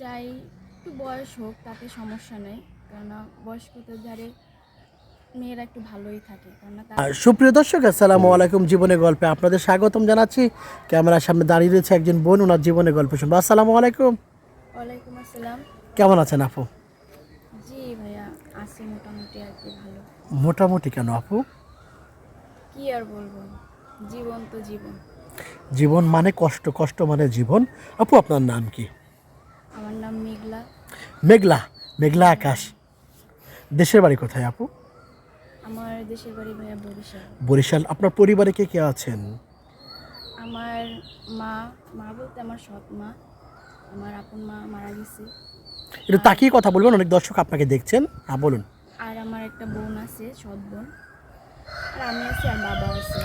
চাই একটু বয়স হোক তাতে সমস্যা নেই। কেননা বয়স্কদের ধারে মেয়েরা একটু ভালোই থাকে কেননা আর সুপ্রিয় দর্শক আসসালামু আলাইকুম জীবনের গল্পে আপনাদের স্বাগতম জানাচ্ছি। ক্যামেরার সামনে দাঁড়িয়ে রয়েছে একজন বোন ওনার জীবনের গল্প শুনব। আসসালামু আলাইকুম। ওয়ালাইকুম আসসালাম। কেমন আছেন আপু? জি ভাইয়া আছি মোটামুটি আর কি ভালো। মোটামুটি কেন আপু? কি আর বলব জীবন তো জীবন। জীবন মানে কষ্ট কষ্ট মানে জীবন। আপু আপনার নাম কি? মেঘলা মেঘলা আকাশ। দেশের বাড়ি কোথায় আপু? আমার দেশের বাড়ি ভাইয়া বরিশাল। বরিশাল আপনার পরিবারে কে কে আছেন? আমার মা মা বলতে আমার সৎ মা আমার আপন মা মারা গেছে। একটু তাকিয়ে কথা বলবেন অনেক দর্শক আপনাকে দেখছেন। হ্যাঁ বলুন। আর আমার একটা বোন আছে সৎ বোন। আর আমি আছি আর বাবা আছে।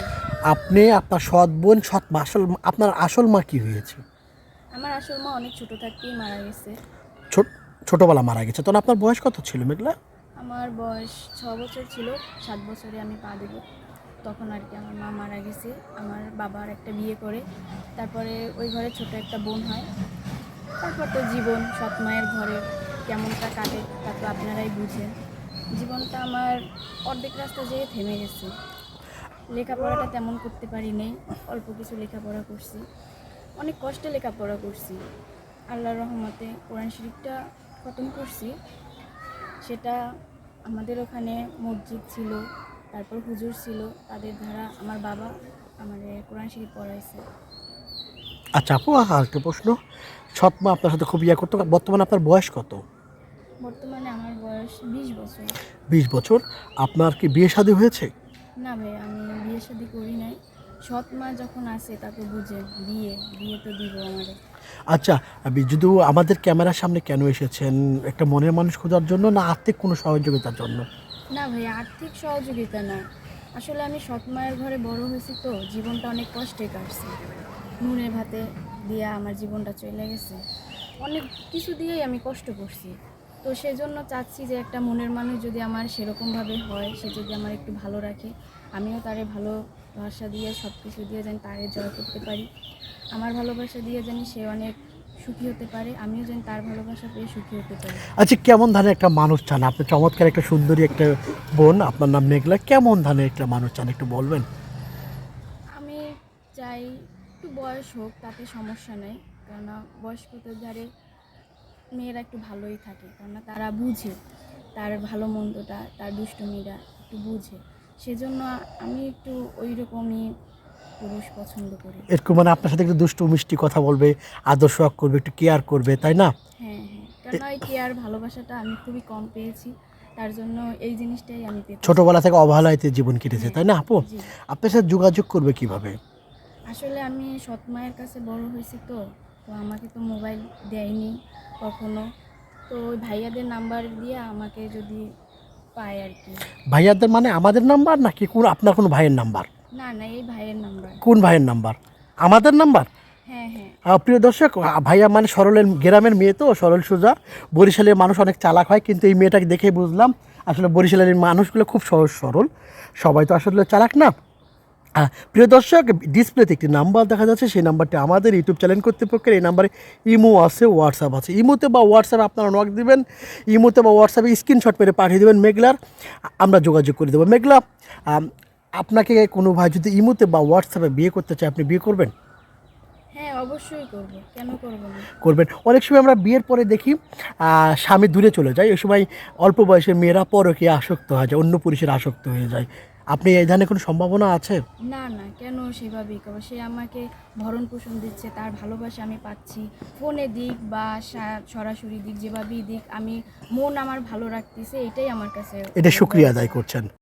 আপনি আপনার সৎ বোন সৎ মা আসল আপনার আসল মা কি হয়েছে? আমার আসল মা অনেক ছোট থাকতেই মারা গেছে। ছোট ছোটবেলা মারা গেছে। তখন আপনার বয়স কত ছিল মেঘলা? আমার বয়স ছ বছর ছিল, সাত বছরে আমি পা দেব। তখন আর কি আমার মা মারা গেছে, আমার বাবার একটা বিয়ে করে। তারপরে ওই ঘরে ছোট একটা বোন হয়। তারপর তো জীবন, সৎ মায়ের ঘরে কেমনটা কাটে তা তো আপনারাই বুঝেন। জীবনটা আমার অর্ধেক রাস্তা যেয়ে থেমে গেছে। লেখাপড়াটা তেমন করতে পারি নাই, অল্প কিছু লেখাপড়া করছি। অনেক কষ্টে লেখাপড়া করছি। আল্লাহর রহমতে কোরআন শরীফটা খতম করছি। সেটা আমাদের ওখানে মসজিদ ছিল তারপর হুজুর ছিল তাদের দ্বারা আমার বাবা আমাদের কোরআন শরীফ পড়াইছে। আচ্ছা আপু আর একটা প্রশ্ন। সৎ মা আপনার সাথে খুব ইয়া করতো। বর্তমানে আপনার বয়স কত? বর্তমানে আমার বয়স বিশ বছর। বিশ বছর। আপনার কি বিয়ে শাদী হয়েছে? না ভাই আমি বিয়ে শাদী করি নাই। সৎ মা যখন আসে তাকে বুঝে বিয়ে বিয়ে তো দিব আমারে। আচ্ছা যদি আমাদের ক্যামেরার সামনে কেন এসেছেন? একটা মনের মানুষ খোঁজার জন্য না আর্থিক কোনো সহযোগিতার জন্য? না ভাই আর্থিক সহযোগিতা না। আসলে আমি সৎ মায়ের ঘরে বড় হয়েছি তো জীবনটা অনেক কষ্টে কাটছে। নুনে ভাতে দিয়ে আমার জীবনটা চলে গেছে। অনেক কিছু দিয়েই আমি কষ্ট করছি। তো সেজন্য চাচ্ছি যে একটা মনের মানুষ যদি আমার সেরকমভাবে হয় সে যদি আমার একটু ভালো রাখে আমিও তারে ভালোবাসা দিয়ে সব কিছু দিয়ে যেন তারে জয় করতে পারি। আমার ভালোবাসা দিয়ে জানি সে অনেক সুখী হতে পারে আমিও যেন তার ভালোবাসা পেয়ে সুখী হতে পারি। আচ্ছা কেমন ধানের একটা মানুষ চান? আপনি চমৎকার একটা সুন্দরী একটা বোন আপনার নাম মেঘলা। কেমন ধানের একটা মানুষ চান একটু বলবেন? আমি চাই একটু বয়স হোক তাতে সমস্যা নেই। কেননা বয়স্কদের ধারে মেয়েরা একটু ভালোই থাকে কেননা তারা বুঝে। তার ভালো মন্দটা তার দুষ্টুমিরা একটু বুঝে। সেজন্য আমি একটু ওই রকমই পুরুষ পছন্দ করি। এরকম মানে আপনার সাথে একটু দুষ্টু মিষ্টি কথা বলবে আদর্শ করবে একটু কেয়ার করবে তাই না? হ্যাঁ হ্যাঁ। ওই কেয়ার ভালোবাসাটা আমি খুবই কম পেয়েছি তার জন্য এই জিনিসটাই আমি পেতে। ছোটবেলা থেকে অবহেলাইতে জীবন কেটেছে তাই না আপু? আপনার সাথে যোগাযোগ করবে কীভাবে? আসলে আমি সৎ মায়ের কাছে বড় হয়েছি তো তো আমাকে তো মোবাইল দেয়নি কখনো। তো ওই ভাইয়াদের নাম্বার দিয়ে আমাকে যদি পায় আর কি। ভাইয়াদের মানে আমাদের নাম্বার নাকি কোন আপনার কোন ভাইয়ের নাম্বার? না না এই ভাইয়ের নাম্বার। কোন ভাইয়ের নাম্বার? আমাদের নাম্বার? হ্যাঁ হ্যাঁ। প্রিয় দর্শক ভাইয়া মানে সরলের গ্রামের মেয়ে তো সরল সোজা। বরিশালের মানুষ অনেক চালাক হয় কিন্তু এই মেয়েটাকে দেখে বুঝলাম আসলে বরিশালের মানুষগুলো খুব সহজ সরল। সবাই তো আসলে চালাক না। প্রিয় দর্শক ডিসপ্লেতে একটি নাম্বার দেখা যাচ্ছে সেই নাম্বারটি আমাদের ইউটিউব চ্যানেল কর্তৃপক্ষের। এই নাম্বারে ইমো আছে হোয়াটসঅ্যাপ আছে। ইমোতে বা হোয়াটসঅ্যাপে আপনারা নক দিবেন ইমোতে বা হোয়াটসঅ্যাপে স্ক্রিনশট মেরে পাঠিয়ে দেবেন মেঘলার আমরা যোগাযোগ করে দেবো। মেঘলা আপনাকে কোনো ভাই যদি ইমোতে বা হোয়াটসঅ্যাপে বিয়ে করতে চায় আপনি বিয়ে করবেন? হ্যাঁ অবশ্যই করব। কেন করব না? করবেন। অনেক সময় আমরা বিয়ের পরে দেখি স্বামী দূরে চলে যায়। ওই সময় অল্প বয়সের মেয়েরা পরকে আসক্ত হয়ে যায় অন্য পুরুষের আসক্ত হয়ে যায়। আপনি এই ধরনের কোনো সম্ভাবনা আছে? না না কেন সেভাবেই করব? সে আমাকে ভরণ পোষণ দিচ্ছে তার ভালোবাসা আমি পাচ্ছি। ফোনে দিক বা সরাসরি দিক যেভাবেই দিক আমি মন আমার ভালো রাখতেছে এটাই আমার কাছে এটা শুক্রিয়া আদায় করছেন।